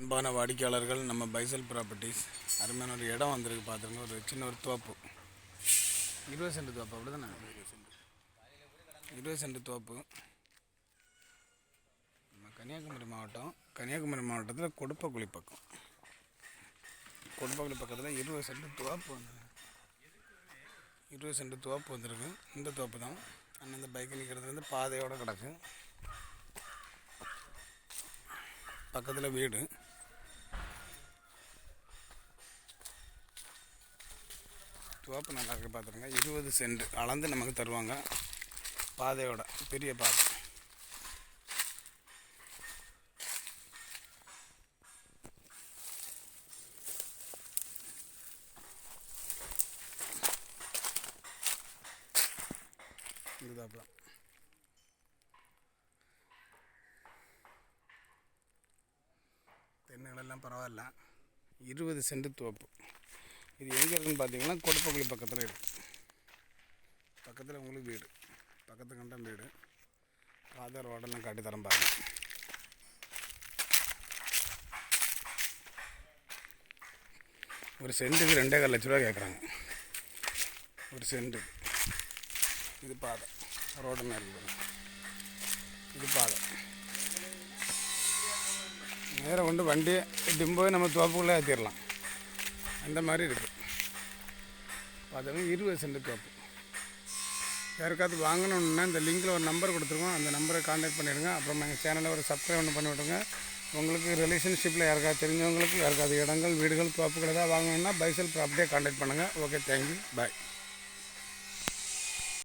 அன்பான வாடிக்கையாளர்கள் நம்ம பைசல் ப்ராப்பர்ட்டிஸ். அருமையான ஒரு இடம் வந்திருக்கு பார்த்துருங்க ஒரு சின்ன ஒரு தோப்பு. இருபது சென்ட் தோப்பு அப்படி தானே இருபது சென்ட் தோப்பு. நம்ம கன்னியாகுமரி மாவட்டம் கன்னியாகுமரி மாவட்டத்தில் கொடுப்பக்குழி பக்கம். கொடுப்பக்குழி பக்கத்தில் இருபது சென்ட் தோப்பு வந்து இருபது சென்ட் தோப்பு வந்திருக்கு. இந்த தோப்பு தான். அண்ணன் இந்த பைக் நிற்கிறது வந்து பாதையோடு கிடக்கு. பக்கத்தில் வீடு. சிவப்பு நல்லா இருக்கு பார்த்துருங்க இருபது சென்ட் அளந்து நமக்கு தருவாங்க. பாதையோட பெரிய பாதை. இந்த தான் பரவாயில்ல. இருபது சென்ட் தோப்பு. இது எங்கே இருக்குதுன்னு பார்த்தீங்கன்னா கொடுப்பகுளி பக்கத்தில் இருக்குது பக்கத்தில் உங்களுக்கு வீடு. பக்கத்து கண்டம் வீடு. ஆதார் ரோடெல்லாம் காட்டி தரேன் பாருங்க. ஒரு சென்ட்டுக்கு ரெண்டே கால் லட்ச ரூபா கேட்குறாங்க ஒரு சென்ட்டு. இது பாதை. ரோடு மாதிரி இது பாதை. நேராக கொண்டு வண்டியை இட்டும் நம்ம தோப்புக்குள்ளே ஏற்றிடலாம் அந்த மாதிரி இருக்குது பார்த்தோம்னா இருபது சென்ட் தோப்பு யாருக்காவது வாங்கணுன்னா இந்த லிங்கில் ஒரு நம்பர் கொடுத்துருக்கோம். அந்த நம்பரை காண்டாக்ட் பண்ணிவிடுங்க அப்புறம் எங்கள் சேனலை ஒரு சப்ஸ்கிரைப் ஒன்று பண்ணி விடுங்க உங்களுக்கு ரிலேஷன்ஷிப்பில் யாருக்காவது தெரிஞ்சவங்களுக்கு யாருக்காவது இடங்கள் வீடுகள் தோப்புகள் ஏதாவது வாங்கணுன்னா பைசல் ப்ராப்பர்ட்டியை காண்டாக்ட் பண்ணுங்கள் ஓகே தேங்க்யூ பாய்